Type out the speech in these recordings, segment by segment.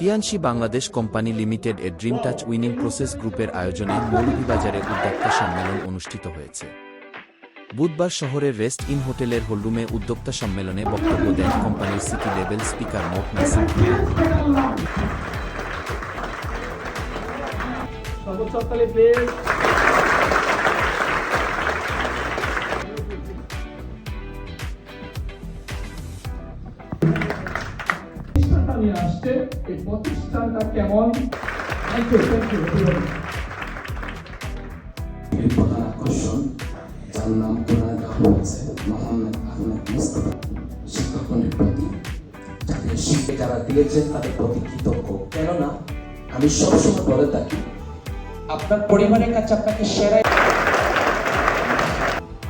তিয়ানশি Bangladesh company limited এর dream touch winning process গ্রুপের আয়োজনে মৌলভীবাজারে উদ্যোক্তা সম্মেলন অনুষ্ঠিত হয়েছে। বুধবার শহরের রেস্ট ইন হোটেলের হলরুমে উদ্যোক্তা সম্মেলনে বক্তব্য দেন কোম্পানির সিটি লেভেল স্পিকার মোট নাসিম সর্বোচ্চ আসছে এই প্রতিষ্ঠানটা কেমন? থ্যাংক ইউ থ্যাংক ইউ প্রধান আকর্ষণ যার নাম কোরআনে দেওয়া হয়েছে মোহাম্মদ আহমেদ মুস্তফা শিক্ষকগণের প্রতি যাদের শিক্ষা যারা দিয়েছেন তাদের প্রতি কৃতজ্ঞ। কেননা আমি সবসময় বলে থাকি আপনার পরিবারের কাছে আপনাকে সেরা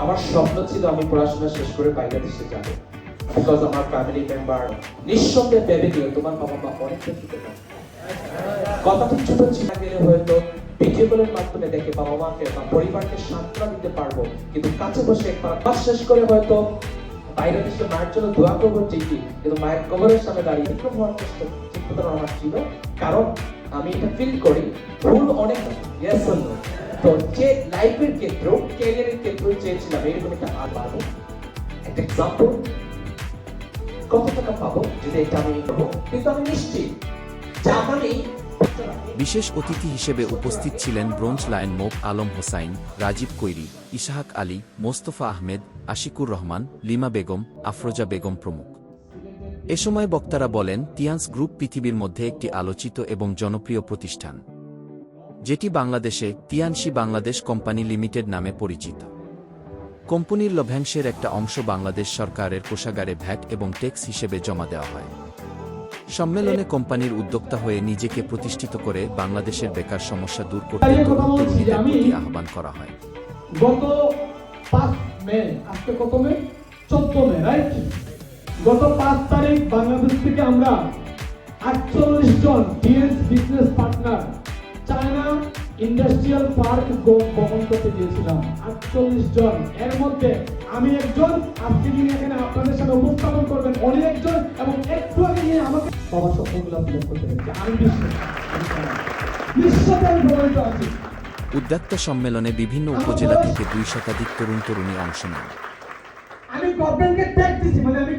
আমার স্বপ্ন ছিল আমি পড়াশোনা শেষ করে বাইরে দেশে যাব। বিকজ আমার ফ্যামিলি মেম্বার নিঃসন্দেহে ভেবে দিও তোমার বাবা মা অনেক খুশিতে থাকে কথাটা ছোট ছিল, গেলে হয়তো ভিডিও কলের মাধ্যমে দেখে বাবা মাকে বা পরিবারকে সান্ত্বনা দিতে পারব। কিন্তু কাছে বসে একবার পাস শেষ করে হয়তো বাইরে দেশে মায়ের জন্য দোয়া করব ঠিকই, কিন্তু মায়ের কবরের সামনে দাঁড়িয়ে বিক্রম হওয়ার চেষ্টা চিন্তা আমার ছিল। কারণ আমি এটা ফিল করি, ভুল অনেক ইয়েস তো যে লাইফের ক্ষেত্রেও ক্যারিয়ারের ক্ষেত্রেও চেয়েছিলাম, এরকম একটা আর পাবো একটা এক্সাম্পল বিশেষ অতিথি হিসেবে উপস্থিত ছিলেন ব্রোঞ্জ লায়ন মোপ আলম হোসাইন, রাজীব কৈরি ইশাহাক আলী, মোস্তফা আহমেদ, আশিকুর রহমান, লিমা বেগম, আফরোজা বেগম প্রমুখ। এ সময় বক্তারা বলেন, তিয়ান্স গ্রুপ পৃথিবীর মধ্যে একটি আলোচিত এবং জনপ্রিয় প্রতিষ্ঠান, যেটি বাংলাদেশে তিয়ানশি বাংলাদেশ কোম্পানি লিমিটেড নামে পরিচিত। কোম্পানির লভ্যাংশের একটা অংশ বাংলাদেশ সরকারের কোষাগারে ভ্যাট এবং ট্যাক্স হিসেবে জমা দেওয়া হয়। সম্মেলনে কোম্পানির উদ্যোক্তা হয়ে নিজেকে প্রতিষ্ঠিত করে বাংলাদেশের বেকার সমস্যা দূর করতে তরুণ তরুণীদের প্রতি আহ্বান করা হয়। গত পাঁচ মে আজকে কত মে? চোদ্দ মে রাইট গত পাঁচ তারিখ বাংলাদেশ থেকে আমরা আটচল্লিশ জন DS business partner China industrial park বহন করতে গিয়েছিলাম। আটচল্লিশ জন। এর মধ্যে আমি একজন আজকে যিনি এখানে আপনাদের সামনে উপস্থাপন করবেন উনি একজন এবং একটু আগে নিয়ে আমাকে বাবার স্বপ্নগুলো পূরণ করতে পেরেছি। আমি বিশ্বাস বিশ্বাসে আমি আছি। উদ্যোক্তা সম্মেলনে বিভিন্ন উপজেলা থেকে দুই শতাধিক তরুণ তরুণী অংশ নেন। আমি গভর্নমেন্টকে ট্যাগ দিছি মানে আমি